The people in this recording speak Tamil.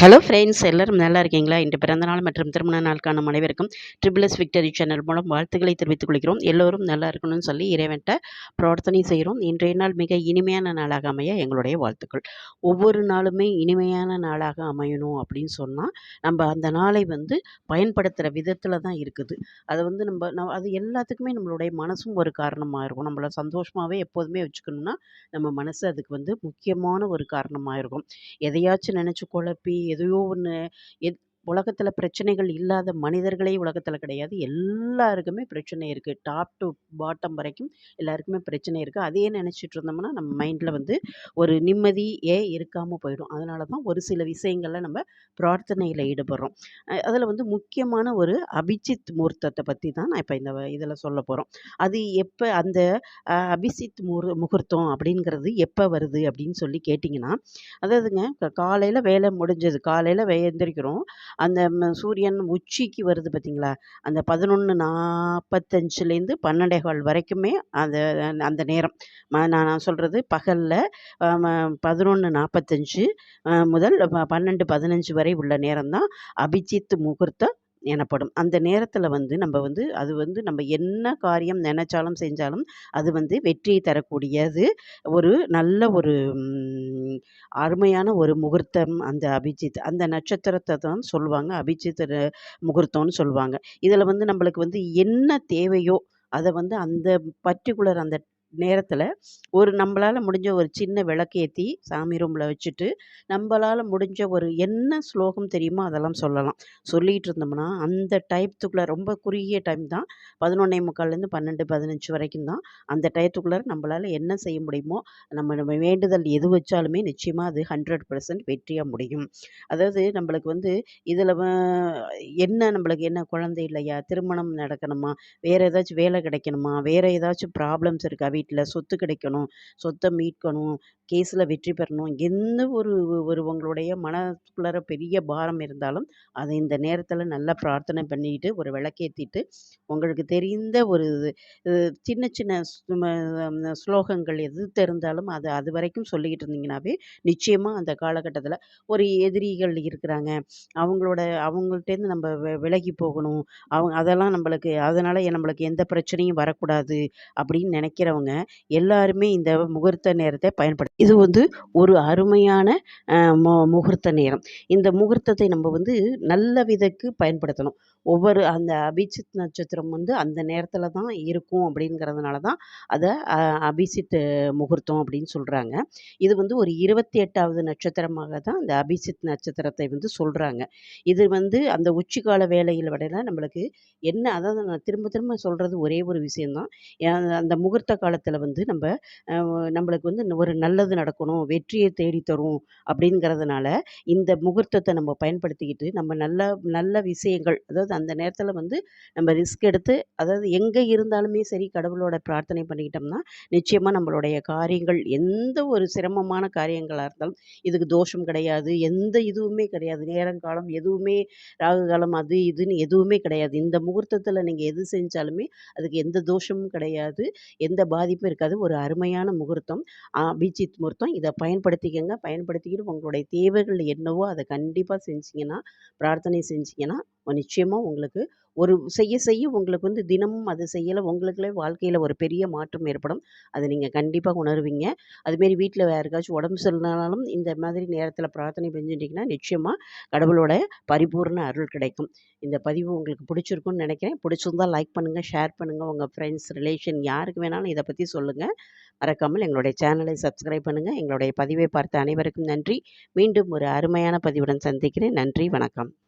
ஹலோ. ஃப்ரெண்ட்ஸ் எல்லோரும் நல்லா இருக்கீங்களா? இன்று பிறந்தநாள் மற்றும் திருமண நாளுக்கான காணும் அனைவருக்கும் ட்ரிபிள் எஸ் விக்டரி சேனல் மூலம் வாழ்த்துக்களை தெரிவித்துக் கொள்கிறோம். எல்லோரும் நல்லா இருக்கணும்னு சொல்லி இறைவன்ட்ட பிரார்த்தனை செய்கிறோம். இன்றைய நாள் மிக இனிமையான நாளாக அமைய எங்களுடைய வாழ்த்துக்கள். ஒவ்வொரு நாளுமே இனிமையான நாளாக அமையணும் அப்படின்னு சொன்னால் நம்ம அந்த நாளை வந்து பயன்படுத்துகிற விதத்தில் தான் இருக்குது. அதை வந்து நம்ம நம்ம அது எல்லாத்துக்குமே நம்மளுடைய மனசும் ஒரு காரணமாக இருக்கும். நம்மளை சந்தோஷமாகவே எப்போதுமே வச்சுக்கணும்னா நம்ம மனசு அதுக்கு வந்து முக்கியமான ஒரு காரணமாக இருக்கும். எதையாச்சும் நினச்சி குழப்பி எதையோ ஒன்று எத் உலகத்தில் பிரச்சனைகள் இல்லாத மனிதர்களே உலகத்தில் கிடையாது. எல்லாருக்குமே பிரச்சனை இருக்குது டாப் டு பாட்டம் வரைக்கும் எல்லாருக்குமே பிரச்சனை இருக்குது அதையே நினச்சிட்டு இருந்தோம்னா நம்ம மைண்டில் வந்து ஒரு நிம்மதியே இருக்காமல் போயிடும். அதனால தான் ஒரு சில விஷயங்களில் நம்ம பிரார்த்தனையில் ஈடுபடுறோம். அதில் வந்து முக்கியமான ஒரு அபிஜித் முகூர்த்தத்தை பற்றி தான் நான் இப்போ இந்த இதில் சொல்ல போகிறோம் அது எப்போ அந்த அபிஜித் முகூர் முகூர்த்தம் அப்படிங்கிறது எப்போ வருது அப்படின்னு சொல்லி கேட்டிங்கன்னா அதாவதுங்க காலையில் வேலை முடிஞ்சது. காலையில் வே எந்திரிக்கிறோம் அந்த சூரியன் உச்சிக்கு வருது பார்த்தீங்களா அந்த பதினொன்று நாற்பத்தஞ்சிலேருந்து பன்னெண்டே கால் வரைக்குமே அந்த அந்த நேரம். நான் நான் சொல்கிறது பகலில் பதினொன்று நாற்பத்தஞ்சு முதல் பன்னெண்டு பதினஞ்சு வரை உள்ள நேரம் தான் அபிஜித் முகூர்த்தம் எனப்படும். அந்த நேரத்தில் வந்து நம்ம வந்து அது வந்து நம்ம என்ன காரியம் நினச்சாலும் செஞ்சாலும் அது வந்து வெற்றியை தரக்கூடியது. ஒரு நல்ல ஒரு அருமையான ஒரு முகூர்த்தம் அந்த அபிஜித். அந்த நட்சத்திரத்தை தான் சொல்லுவாங்க. அபிஜித் முகூர்த்தம்னு சொல்லுவாங்க. இதில் வந்து நம்மளுக்கு வந்து என்ன தேவையோ அதை வந்து அந்த பர்டிகுலர் அந்த நேரத்தில் ஒரு நம்மளால் முடிஞ்ச ஒரு சின்ன விளக்கேற்றி சாமி ரூமில் வச்சுட்டு நம்மளால் முடிஞ்ச ஒரு என்ன ஸ்லோகம் தெரியுமோ அதெல்லாம் சொல்லலாம். சொல்லிகிட்டு இருந்தோம்னா அந்த டைத்துக்குள்ளே ரொம்ப குறுகிய டைம் தான். பதினொன்னே முக்கால்லேருந்து பன்னெண்டு பதினஞ்சு வரைக்கும் தான். அந்த டயத்துக்குள்ளே நம்மளால் என்ன செய்ய முடியுமோ நம்ம நம்ம வேண்டுதல் எது வச்சாலுமே நிச்சயமாக அது ஹண்ட்ரட் பர்சன்ட் வெற்றியாக முடியும். அதாவது நம்மளுக்கு வந்து இதில் என்ன நம்மளுக்கு என்ன குழந்தை இல்லையா திருமணம் நடக்கணுமா வேறு ஏதாச்சும் வேலை கிடைக்கணுமா வேறு ஏதாச்சும் ப்ராப்ளம்ஸ் இருக்கா வீட்டில் சொத்து கிடைக்கணும் சொத்தை மீட்கணும் கேஸில் வெற்றி பெறணும் எந்த ஒரு ஒரு உங்களுடைய மனசுக்குள்ளார பெரிய பாரம் இருந்தாலும் அதை இந்த நேரத்தில் நல்லா பிரார்த்தனை பண்ணிட்டு ஒரு விளக்கேற்றிட்டு உங்களுக்கு தெரிந்த ஒரு சின்ன சின்ன ஸ்லோகங்கள் எது தெரிந்தாலும் அது அது வரைக்கும் சொல்லிக்கிட்டு இருந்தீங்கன்னாவே நிச்சயமாக அந்த காலகட்டத்தில் ஒரு எதிரிகள் இருக்கிறாங்க. அவங்களோட அவங்கள்ட்டேருந்து நம்ம விலகி போகணும். அவங்க அதெல்லாம் நம்மளுக்கு அதனால் நம்மளுக்கு எந்த பிரச்சனையும் வரக்கூடாது அப்படின்னு நினைக்கிறவங்க எல்லாருமே இந்த முகூர்த்த நேரத்தை பயன்படுத்த இது வந்து ஒரு அருமையான மு முகூர்த்த நேரம். இந்த முகூர்த்தத்தை நம்ம வந்து நல்ல விதக்கு பயன்படுத்தணும். ஒவ்வொரு அந்த அபிஜித் நட்சத்திரம் வந்து அந்த நேரத்தில் தான் இருக்கும் அப்படிங்கிறதுனால தான் அதை அபிஜித் முகூர்த்தம் அப்படின்னு சொல்கிறாங்க இது வந்து ஒரு இருபத்தி எட்டாவது நட்சத்திரமாக தான் அந்த அபிஜித் நட்சத்திரத்தை வந்து சொல்கிறாங்க இது வந்து அந்த உச்சிக்கால வேலையில் விடலாம் நம்மளுக்கு என்ன அதாவது நான் திரும்ப திரும்ப சொல்கிறது ஒரே ஒரு விஷயந்தான் அந்த முகூர்த்த காலத்தில் வந்து நம்ம நம்மளுக்கு வந்து ஒரு நல்லது நடக்கணும் வெற்றியை தேடித்தரும் அப்படிங்கிறதுனால இந்த முகூர்த்தத்தை நம்ம பயன்படுத்திக்கிட்டு நம்ம நல்ல நல்ல விஷயங்கள் அதாவது அந்த நேரத்தில் வந்து நம்ம ரிஸ்க் எடுத்து அதாவது எங்கே இருந்தாலுமே சரி கடவுளோட பிரார்த்தனை பண்ணிக்கிட்டோம்னா நிச்சயமாக நம்மளுடைய காரியங்கள் எந்த ஒரு சிரமமான காரியங்களாக இருந்தாலும் இதுக்கு தோஷம் கிடையாது எந்த இதுவுமே கிடையாது நேரங்காலம் எதுவுமே ராகு காலம் அது இதுன்னு எதுவுமே கிடையாது. இந்த முகூர்த்தத்தில் நீங்கள் எது செஞ்சாலுமே அதுக்கு எந்த தோஷமும் கிடையாது எந்த பாதி பாதிப்பும் இருக்காது. ஒரு அருமையான முகூர்த்தம். அபிஜித் முகூர்த்தம். இதை பயன்படுத்திக்கங்க. பயன்படுத்திக்கிட்டு உங்களுடைய தேவைகள் என்னவோ அதை கண்டிப்பாக செஞ்சிங்கன்னா பிரார்த்தனை செஞ்சிங்கன்னா நிச்சயமாக உங்களுக்கு ஒரு செய்ய செய்ய உங்களுக்கு வந்து தினமும் அது செய்யலை உங்களுக்குள்ளே வாழ்க்கையில் ஒரு பெரிய மாற்றம் ஏற்படும். அதை நீங்கள் கண்டிப்பாக உணருவீங்க. அதுமாரி வீட்டில் யாருக்காச்சும் உடம்பு சரியில்லைனாலும் இந்த மாதிரி நேரத்தில் பிரார்த்தனை செஞ்சுட்டிங்கன்னா நிச்சயமாக கடவுளோட பரிபூர்ண அருள் கிடைக்கும். இந்த பதிவு உங்களுக்கு பிடிச்சிருக்குன்னு நினைக்கிறேன். பிடிச்சிருந்தால் லைக் பண்ணுங்கள் ஷேர் பண்ணுங்கள் உங்கள் ஃப்ரெண்ட்ஸ் ரிலேஷன் யாருக்கு வேணாலும் இதை பற்றி சொல்லுங்கள் மறக்காமல் எங்களுடைய சேனலை சப்ஸ்கிரைப் பண்ணுங்கள் எங்களுடைய பதிவை பார்த்த அனைவருக்கும் நன்றி. மீண்டும் ஒரு அருமையான பதிவுடன் சந்திக்கிறேன். நன்றி வணக்கம்.